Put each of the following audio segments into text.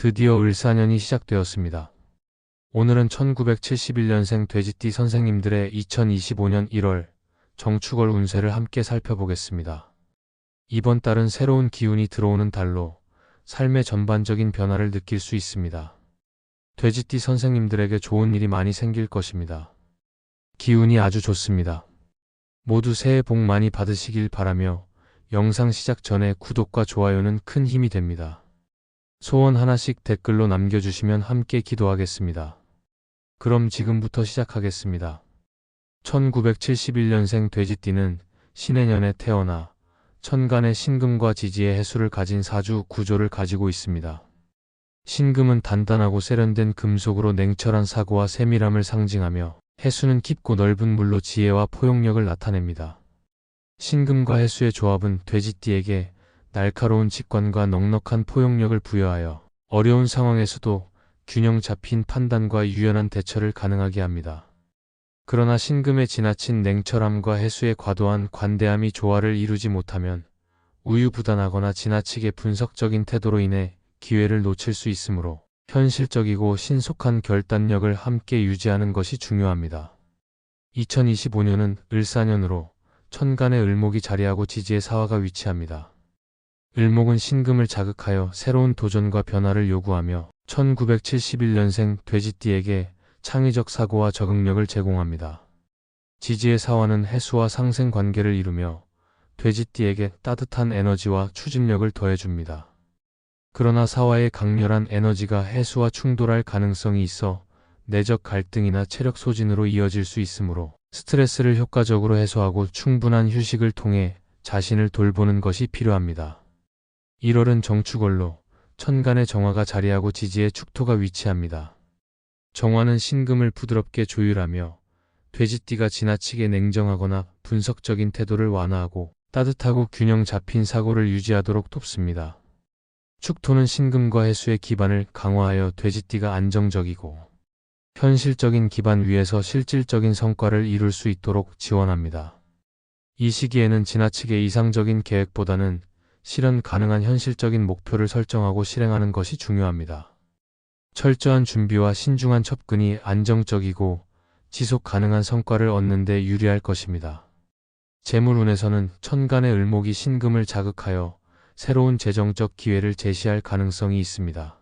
드디어 을사년이 시작되었습니다. 오늘은 1971년생 돼지띠 선생님들의 2025년 1월 정축월 운세를 함께 살펴보겠습니다. 이번 달은 새로운 기운이 들어오는 달로 삶의 전반적인 변화를 느낄 수 있습니다. 돼지띠 선생님들에게 좋은 일이 많이 생길 것입니다. 기운이 아주 좋습니다. 모두 새해 복 많이 받으시길 바라며 영상 시작 전에 구독과 좋아요는 큰 힘이 됩니다. 소원 하나씩 댓글로 남겨주시면 함께 기도하겠습니다. 그럼 지금부터 시작하겠습니다. 1971년생 돼지띠는 신해년에 태어나 천간의 신금과 지지의 해수를 가진 사주 구조를 가지고 있습니다. 신금은 단단하고 세련된 금속으로 냉철한 사고와 세밀함을 상징하며 해수는 깊고 넓은 물로 지혜와 포용력을 나타냅니다. 신금과 해수의 조합은 돼지띠에게 날카로운 직관과 넉넉한 포용력을 부여하여 어려운 상황에서도 균형 잡힌 판단과 유연한 대처를 가능하게 합니다. 그러나 신금의 지나친 냉철함과 해수의 과도한 관대함이 조화를 이루지 못하면 우유부단하거나 지나치게 분석적인 태도로 인해 기회를 놓칠 수 있으므로 현실적이고 신속한 결단력을 함께 유지하는 것이 중요합니다. 2025년은 을사년으로 천간의 을목이 자리하고 지지의 사화가 위치합니다. 을목은 신금을 자극하여 새로운 도전과 변화를 요구하며 1971년생 돼지띠에게 창의적 사고와 적응력을 제공합니다. 지지의 사화는 해수와 상생 관계를 이루며 돼지띠에게 따뜻한 에너지와 추진력을 더해줍니다. 그러나 사화의 강렬한 에너지가 해수와 충돌할 가능성이 있어 내적 갈등이나 체력 소진으로 이어질 수 있으므로 스트레스를 효과적으로 해소하고 충분한 휴식을 통해 자신을 돌보는 것이 필요합니다. 1월은 정축월로 천간의 정화가 자리하고 지지의 축토가 위치합니다. 정화는 신금을 부드럽게 조율하며 돼지띠가 지나치게 냉정하거나 분석적인 태도를 완화하고 따뜻하고 균형 잡힌 사고를 유지하도록 돕습니다. 축토는 신금과 해수의 기반을 강화하여 돼지띠가 안정적이고 현실적인 기반 위에서 실질적인 성과를 이룰 수 있도록 지원합니다. 이 시기에는 지나치게 이상적인 계획보다는 실현 가능한 현실적인 목표를 설정하고 실행하는 것이 중요합니다. 철저한 준비와 신중한 접근이 안정적이고 지속 가능한 성과를 얻는 데 유리할 것입니다. 재물운에서는 천간의 을목이 신금을 자극하여 새로운 재정적 기회를 제시할 가능성이 있습니다.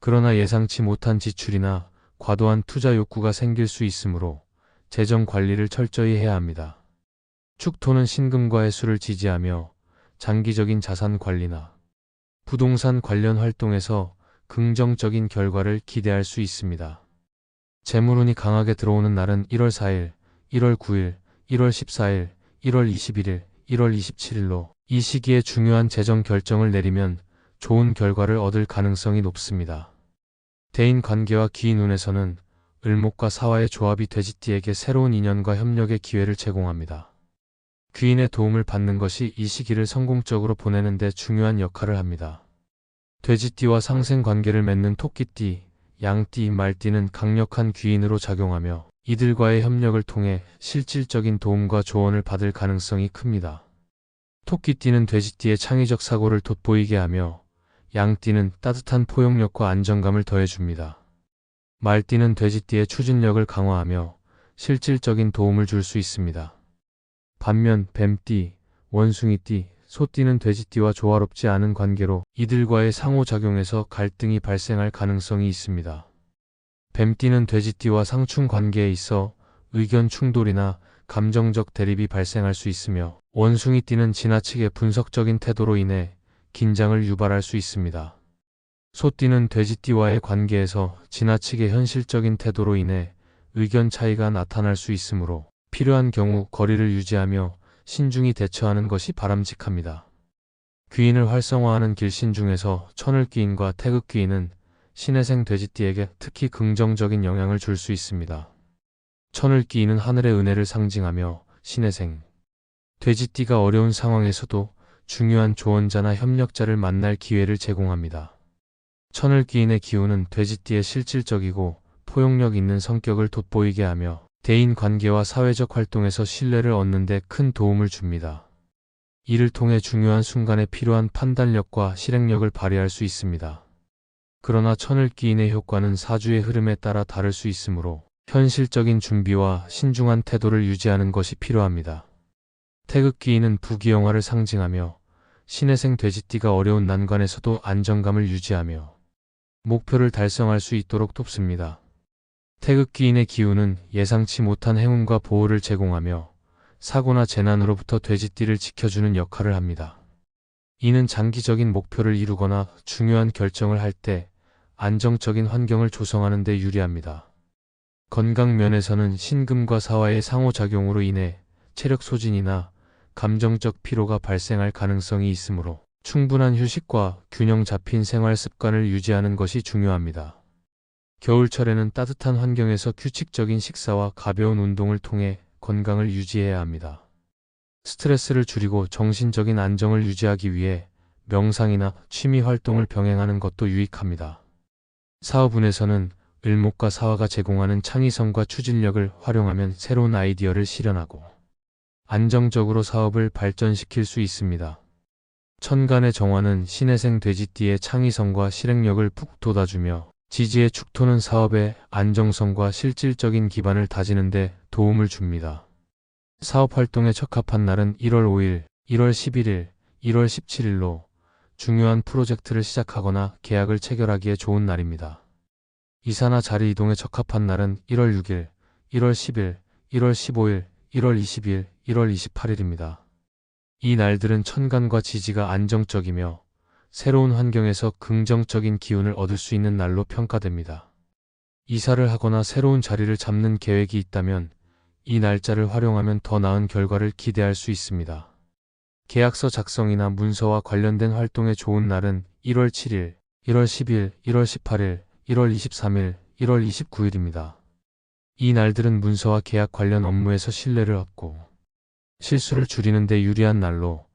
그러나 예상치 못한 지출이나 과도한 투자 욕구가 생길 수 있으므로 재정 관리를 철저히 해야 합니다. 축토는 신금과 해수를 지지하며 장기적인 자산 관리나 부동산 관련 활동에서 긍정적인 결과를 기대할 수 있습니다. 재물운이 강하게 들어오는 날은 1월 4일, 1월 9일, 1월 14일, 1월 21일, 1월 27일로 이 시기에 중요한 재정 결정을 내리면 좋은 결과를 얻을 가능성이 높습니다. 대인 관계와 기인운에서는 을목과 사화의 조합이 돼지띠에게 새로운 인연과 협력의 기회를 제공합니다. 귀인의 도움을 받는 것이 이 시기를 성공적으로 보내는 데 중요한 역할을 합니다. 돼지띠와 상생 관계를 맺는 토끼띠, 양띠, 말띠는 강력한 귀인으로 작용하며 이들과의 협력을 통해 실질적인 도움과 조언을 받을 가능성이 큽니다. 토끼띠는 돼지띠의 창의적 사고를 돋보이게 하며 양띠는 따뜻한 포용력과 안정감을 더해줍니다. 말띠는 돼지띠의 추진력을 강화하며 실질적인 도움을 줄 수 있습니다. 반면 뱀띠, 원숭이띠, 소띠는 돼지띠와 조화롭지 않은 관계로 이들과의 상호작용에서 갈등이 발생할 가능성이 있습니다. 뱀띠는 돼지띠와 상충 관계에 있어 의견 충돌이나 감정적 대립이 발생할 수 있으며 원숭이띠는 지나치게 분석적인 태도로 인해 긴장을 유발할 수 있습니다. 소띠는 돼지띠와의 관계에서 지나치게 현실적인 태도로 인해 의견 차이가 나타날 수 있으므로 필요한 경우 거리를 유지하며 신중히 대처하는 것이 바람직합니다. 귀인을 활성화하는 길신 중에서 천을귀인과 태극귀인은 신해생 돼지띠에게 특히 긍정적인 영향을 줄 수 있습니다. 천을귀인은 하늘의 은혜를 상징하며 신해생, 돼지띠가 어려운 상황에서도 중요한 조언자나 협력자를 만날 기회를 제공합니다. 천을귀인의 기운은 돼지띠의 실질적이고 포용력 있는 성격을 돋보이게 하며 대인 관계와 사회적 활동에서 신뢰를 얻는 데 큰 도움을 줍니다. 이를 통해 중요한 순간에 필요한 판단력과 실행력을 발휘할 수 있습니다. 그러나 천을기인의 효과는 사주의 흐름에 따라 다를 수 있으므로 현실적인 준비와 신중한 태도를 유지하는 것이 필요합니다. 태극기인은 부귀영화를 상징하며 신혜생 돼지띠가 어려운 난관에서도 안정감을 유지하며 목표를 달성할 수 있도록 돕습니다. 태극기인의 기운은 예상치 못한 행운과 보호를 제공하며 사고나 재난으로부터 돼지띠를 지켜주는 역할을 합니다. 이는 장기적인 목표를 이루거나 중요한 결정을 할 때 안정적인 환경을 조성하는 데 유리합니다. 건강 면에서는 신금과 사화의 상호작용으로 인해 체력 소진이나 감정적 피로가 발생할 가능성이 있으므로 충분한 휴식과 균형 잡힌 생활 습관을 유지하는 것이 중요합니다. 겨울철에는 따뜻한 환경에서 규칙적인 식사와 가벼운 운동을 통해 건강을 유지해야 합니다. 스트레스를 줄이고 정신적인 안정을 유지하기 위해 명상이나 취미 활동을 병행하는 것도 유익합니다. 사업운에서는 을목과 사화가 제공하는 창의성과 추진력을 활용하면 새로운 아이디어를 실현하고 안정적으로 사업을 발전시킬 수 있습니다. 천간의 정화는 신혜생 돼지띠의 창의성과 실행력을 푹 돋아주며 지지의 축토는 사업의 안정성과 실질적인 기반을 다지는 데 도움을 줍니다. 사업 활동에 적합한 날은 1월 5일, 1월 11일, 1월 17일로 중요한 프로젝트를 시작하거나 계약을 체결하기에 좋은 날입니다. 이사나 자리 이동에 적합한 날은 1월 6일, 1월 10일, 1월 15일, 1월 20일, 1월 28일입니다. 이 날들은 천간과 지지가 안정적이며 새로운 환경에서 긍정적인 기운을 얻을 수 있는 날로 평가됩니다. 이사를 하거나 새로운 자리를 잡는 계획이 있다면 이 날짜를 활용하면 더 나은 결과를 기대할 수 있습니다. 계약서 작성이나 문서와 관련된 활동에 좋은 날은 1월 7일, 1월 10일, 1월 18일, 1월 23일, 1월 29일입니다. 이 날들은 문서와 계약 관련 업무에서 신뢰를 얻고 실수를 줄이는 데 유리한 날로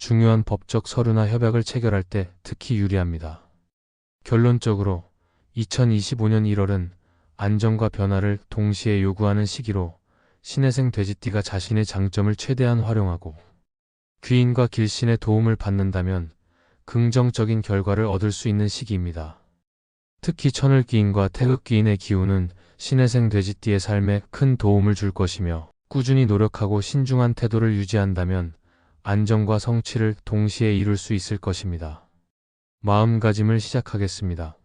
중요한 법적 서류나 협약을 체결할 때 특히 유리합니다. 결론적으로 2025년 1월은 안정과 변화를 동시에 요구하는 시기로 신혜생 돼지띠가 자신의 장점을 최대한 활용하고 귀인과 길신의 도움을 받는다면 긍정적인 결과를 얻을 수 있는 시기입니다. 특히 천을기인과 태극기인의 기운은 신혜생 돼지띠의 삶에 큰 도움을 줄 것이며 꾸준히 노력하고 신중한 태도를 유지한다면 안정과 성취를 동시에 이룰 수 있을 것입니다. 마음가짐을 시작하겠습니다.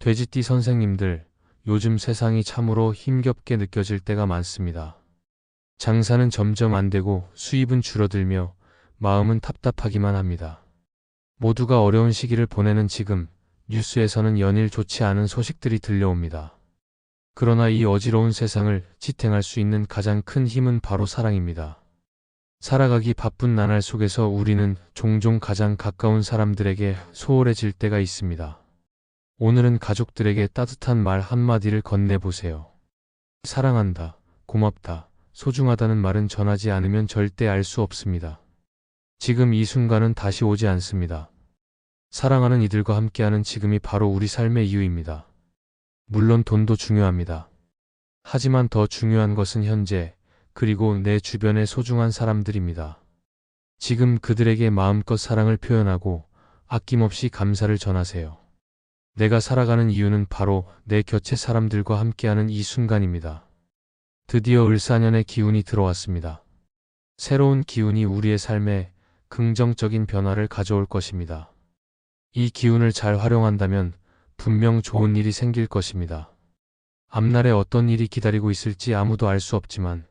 돼지띠 선생님들, 요즘 세상이 참으로 힘겹게 느껴질 때가 많습니다. 장사는 점점 안 되고 수입은 줄어들며 마음은 답답하기만 합니다. 모두가 어려운 시기를 보내는 지금 뉴스에서는 연일 좋지 않은 소식들이 들려옵니다. 그러나 이 어지러운 세상을 지탱할 수 있는 가장 큰 힘은 바로 사랑입니다. 살아가기 바쁜 나날 속에서 우리는 종종 가장 가까운 사람들에게 소홀해질 때가 있습니다. 오늘은 가족들에게 따뜻한 말 한마디를 건네보세요. 사랑한다, 고맙다, 소중하다는 말은 전하지 않으면 절대 알 수 없습니다. 지금 이 순간은 다시 오지 않습니다. 사랑하는 이들과 함께하는 지금이 바로 우리 삶의 이유입니다. 물론 돈도 중요합니다. 하지만 더 중요한 것은 현재, 그리고 내 주변의 소중한 사람들입니다. 지금 그들에게 마음껏 사랑을 표현하고 아낌없이 감사를 전하세요. 내가 살아가는 이유는 바로 내 곁의 사람들과 함께하는 이 순간입니다. 드디어 을사년의 기운이 들어왔습니다. 새로운 기운이 우리의 삶에 긍정적인 변화를 가져올 것입니다. 이 기운을 잘 활용한다면 분명 좋은 일이 생길 것입니다. 앞날에 어떤 일이 기다리고 있을지 아무도 알 수 없지만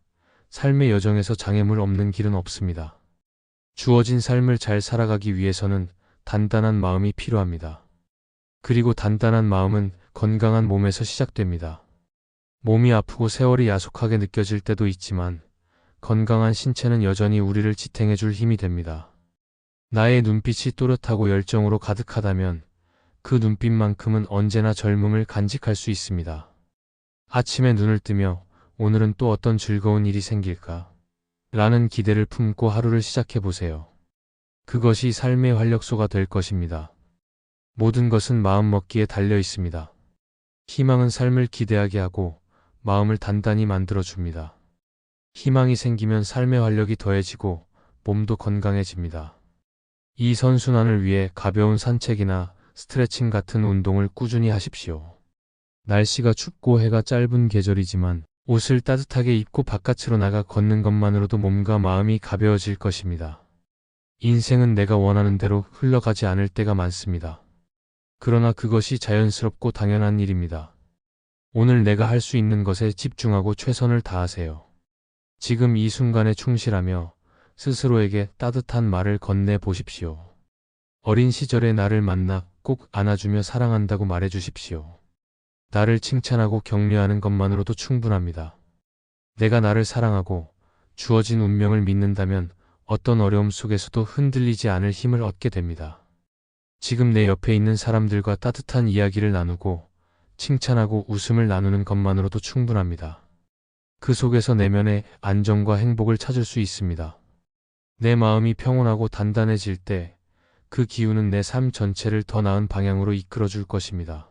삶의 여정에서 장애물 없는 길은 없습니다. 주어진 삶을 잘 살아가기 위해서는 단단한 마음이 필요합니다. 그리고 단단한 마음은 건강한 몸에서 시작됩니다. 몸이 아프고 세월이 야속하게 느껴질 때도 있지만 건강한 신체는 여전히 우리를 지탱해 줄 힘이 됩니다. 나의 눈빛이 또렷하고 열정으로 가득하다면 그 눈빛만큼은 언제나 젊음을 간직할 수 있습니다. 아침에 눈을 뜨며 오늘은 또 어떤 즐거운 일이 생길까? 라는 기대를 품고 하루를 시작해 보세요. 그것이 삶의 활력소가 될 것입니다. 모든 것은 마음먹기에 달려 있습니다. 희망은 삶을 기대하게 하고 마음을 단단히 만들어 줍니다. 희망이 생기면 삶의 활력이 더해지고 몸도 건강해집니다. 이 선순환을 위해 가벼운 산책이나 스트레칭 같은 운동을 꾸준히 하십시오. 날씨가 춥고 해가 짧은 계절이지만 옷을 따뜻하게 입고 바깥으로 나가 걷는 것만으로도 몸과 마음이 가벼워질 것입니다. 인생은 내가 원하는 대로 흘러가지 않을 때가 많습니다. 그러나 그것이 자연스럽고 당연한 일입니다. 오늘 내가 할 수 있는 것에 집중하고 최선을 다하세요. 지금 이 순간에 충실하며 스스로에게 따뜻한 말을 건네 보십시오. 어린 시절의 나를 만나 꼭 안아주며 사랑한다고 말해 주십시오. 나를 칭찬하고 격려하는 것만으로도 충분합니다. 내가 나를 사랑하고 주어진 운명을 믿는다면 어떤 어려움 속에서도 흔들리지 않을 힘을 얻게 됩니다. 지금 내 옆에 있는 사람들과 따뜻한 이야기를 나누고 칭찬하고 웃음을 나누는 것만으로도 충분합니다. 그 속에서 내면의 안정과 행복을 찾을 수 있습니다. 내 마음이 평온하고 단단해질 때 그 기운은 내 삶 전체를 더 나은 방향으로 이끌어 줄 것입니다.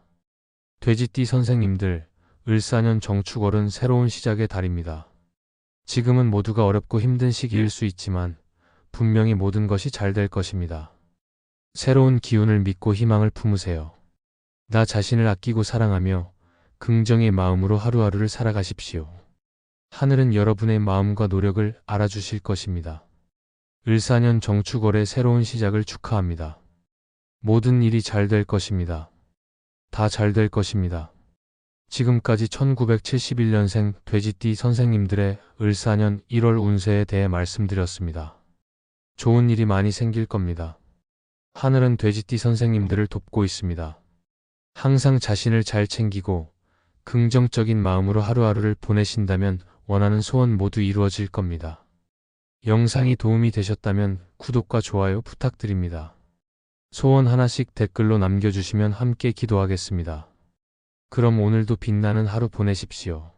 돼지띠 선생님들, 을사년 정축월은 새로운 시작의 달입니다. 지금은 모두가 어렵고 힘든 시기일 수 있지만 분명히 모든 것이 잘 될 것입니다. 새로운 기운을 믿고 희망을 품으세요. 나 자신을 아끼고 사랑하며 긍정의 마음으로 하루하루를 살아가십시오. 하늘은 여러분의 마음과 노력을 알아주실 것입니다. 을사년 정축월의 새로운 시작을 축하합니다. 모든 일이 잘 될 것입니다. 다 잘 될 것입니다. 지금까지 1971년생 돼지띠 선생님들의 을사년 1월 운세에 대해 말씀드렸습니다. 좋은 일이 많이 생길 겁니다. 하늘은 돼지띠 선생님들을 돕고 있습니다. 항상 자신을 잘 챙기고 긍정적인 마음으로 하루하루를 보내신다면 원하는 소원 모두 이루어질 겁니다. 영상이 도움이 되셨다면 구독과 좋아요 부탁드립니다. 소원 하나씩 댓글로 남겨주시면 함께 기도하겠습니다. 그럼 오늘도 빛나는 하루 보내십시오.